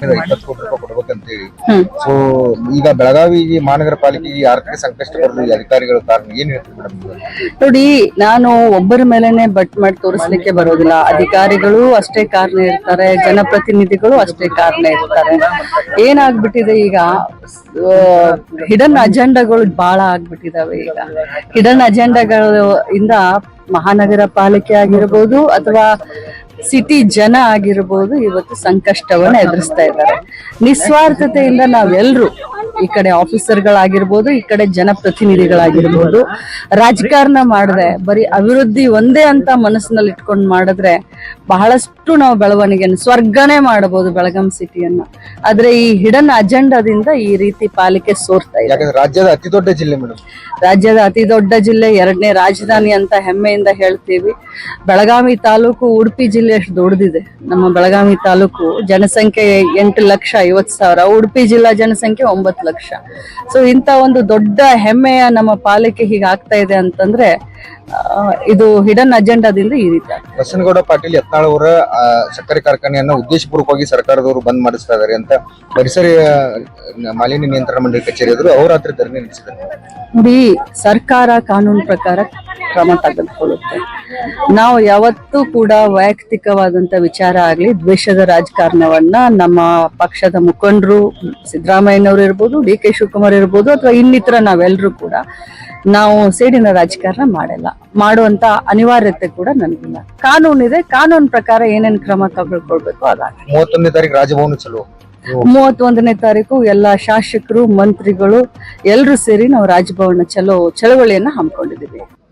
ಇಪ್ಪತ್ತು ಕೋಟಿ ರೂಪಾಯಿ ಕೊಡ್ಬೇಕಂತೇಳಿ ಹ್ಮ್. ಸೊ ಈಗ ಬೆಳಗಾವಿ ಮಹಾನಗರ ಪಾಲಿಕೆಗೆ ಆರ್ಥಿಕ ಸಂಕಷ್ಟ ಬರಲು ಅಧಿಕಾರಿಗಳು ಕಾರಣ ಏನು ಹೇಳ್ತೀವಿ ಮೇಡಮ್ ನೋಡಿ ನಾನು ಒಬ್ಬರ ಮೇಲೆನೆ ಬಟ್ ಮಾಡಿ ತೋರಿಸ್ಲಿಕ್ಕೆ ಬರೋದಿಲ್ಲ. ಅಧಿಕಾರಿಗಳು ಅಷ್ಟೇ ಕಾರಣ ಇರ್ತಾರೆ ಜನಪ್ರತಿನಿಧಿಗಳು ಅಷ್ಟೇ ಕಾರಣ ಇರ್ತಾರೆ. ಏನಾಗ್ಬಿಟ್ಟಿದೆ ಈಗ ಹಿಡನ್ ಅಜೆಂಡಾಗಳು ಬಹಳ ಆಗ್ಬಿಟ್ಟಿದಾವೆ ಈಗ. ಹಿಡನ್ ಅಜೆಂಡಾಗಳು ಇಂದ ಮಹಾನಗರ ಪಾಲಿಕೆ ಆಗಿರ್ಬೋದು ಅಥವಾ ಸಿಟಿ ಜನ ಆಗಿರ್ಬೋದು ಇವತ್ತು ಸಂಕಷ್ಟವನ್ನ ಎದುರಿಸ್ತಾ ಇದ್ದಾರೆ. ನಿಸ್ವಾರ್ಥತೆಯಿಂದ ನಾವೆಲ್ಲರೂ ಈ ಕಡೆ ಆಫೀಸರ್ಗಳಾಗಿರ್ಬೋದು ಈ ಕಡೆ ಜನಪ್ರತಿನಿಧಿಗಳಾಗಿರ್ಬೋದು. ರಾಜಕಾರಣ ಮಾಡದೆ ಬರೀ ಅಭಿವೃದ್ಧಿ ಒಂದೇ ಅಂತ ಮನಸ್ಸಿನಲ್ಲಿ ಇಟ್ಕೊಂಡು ಮಾಡಿದ್ರೆ ಬಹಳಷ್ಟು ನಾವು ಬೆಳವಣಿಗೆಯನ್ನು ಸ್ವರ್ಗನೇ ಮಾಡಬಹುದು ಬೆಳಗಾಂ ಸಿಟಿಯನ್ನ. ಆದ್ರೆ ಈ ಹಿಡನ್ ಅಜೆಂಡಾದಿಂದ ಈ ರೀತಿ ಪಾಲಿಕೆ ಸೋರ್ತಾ ಇದೆ. ರಾಜ್ಯದ ಅತಿ ದೊಡ್ಡ ಜಿಲ್ಲೆ ಮೇಡಮ್. ರಾಜ್ಯದ ಅತಿ ದೊಡ್ಡ ಜಿಲ್ಲೆ ಎರಡನೇ ರಾಜಧಾನಿ ಅಂತ ಹೆಮ್ಮೆಯಿಂದ ಹೇಳ್ತೀವಿ. ಬೆಳಗಾವಿ ತಾಲೂಕು ಉಡುಪಿ ಜಿಲ್ಲೆ ಅಷ್ಟು ದೊಡ್ಡದಿದೆ. ನಮ್ಮ ಬೆಳಗಾವಿ ತಾಲೂಕು ಜನಸಂಖ್ಯೆ ಎಂಟು ಲಕ್ಷ ಐವತ್ತು ಸಾವಿರ. ಉಡುಪಿ ಜಿಲ್ಲಾ ಜನಸಂಖ್ಯೆ ಒಂಬತ್ತು ಲಕ್ಷ ಸೊ ಇಂಥ ಒಂದು ದೊಡ್ಡ ಹೆಮ್ಮೆಯ ನಮ್ಮ ಪಾಲಿಕೆ ಹೀಗೆ ಆಗ್ತಾ ಇದೆ ಅಂತಂದ್ರೆ ಇದು ಹಿಡನ್ ಅಜೆಂಡಾದಿಂದ ಈ ರೀತಿ. ಬಸನಗೌಡ ಪಾಟೀಲ್ ಯತ್ನಾಳ್ ಅವರ ಸಕ್ಕರೆ ಕಾರ್ಖಾನೆಯನ್ನ ಉದ್ದೇಶಪೂರ್ವಕವಾಗಿ ಸರ್ಕಾರದವರು ಬಂದ್ ಮಾಡಿಸ್ತಾ ಇದ್ದಾರೆ ಅಂತ ಪರಿಸರ ಮಾಲಿನ್ಯ ನಿಯಂತ್ರಣ ಮಂಡಳಿ ಕಚೇರಿ ಎದುರು ಹತ್ರ ಧರಣಿ ನಡೆಸಿದ್ದಾರೆ ನೋಡಿ ಸರ್ಕಾರ ಕಾನೂನು ಪ್ರಕಾರ ಕ್ರಮ ತೆಗೆದುಕೊಳ್ಳುತ್ತೆ. ನಾವು ಯಾವತ್ತೂ ಕೂಡ ವೈಯಕ್ತಿಕವಾದಂತ ವಿಚಾರ ಆಗ್ಲಿ ದ್ವೇಷದ ರಾಜಕಾರಣವನ್ನ ನಮ್ಮ ಪಕ್ಷದ ಮುಖಂಡರು ಸಿದ್ದರಾಮಯ್ಯನವರು ಇರ್ಬೋದು ಡಿ ಕೆ ಶಿವಕುಮಾರ್ ಇರ್ಬೋದು ಅಥವಾ ಇನ್ನಿತರ ನಾವೆಲ್ಲರೂ ಕೂಡ ನಾವು ಸೇಡಿನ ರಾಜಕಾರಣ ಮಾಡಲ್ಲ. ಮಾಡುವಂತ ಅನಿವಾರ್ಯತೆ ಕೂಡ ನನಗಿಲ್ಲ ಕಾನೂನಿದೆ ಕಾನೂನು ಪ್ರಕಾರ ಏನೇನ್ ಕ್ರಮ ತಗೊಳ್ಕೊಳ್ಬೇಕು ಮೂವತ್ತೊಂದನೇ ತಾರೀಕು ರಾಜಭವನ ಚಲೋ. ಮೂವತ್ತೊಂದನೇ ತಾರೀಕು ಎಲ್ಲ ಶಾಸಕರು ಮಂತ್ರಿಗಳು ಎಲ್ಲರೂ ಸೇರಿ ನಾವು ರಾಜಭವನ ಚಲೋ ಚಳವಳಿಯನ್ನ ಹಮ್ಮಿಕೊಂಡಿದ್ದೀವಿ.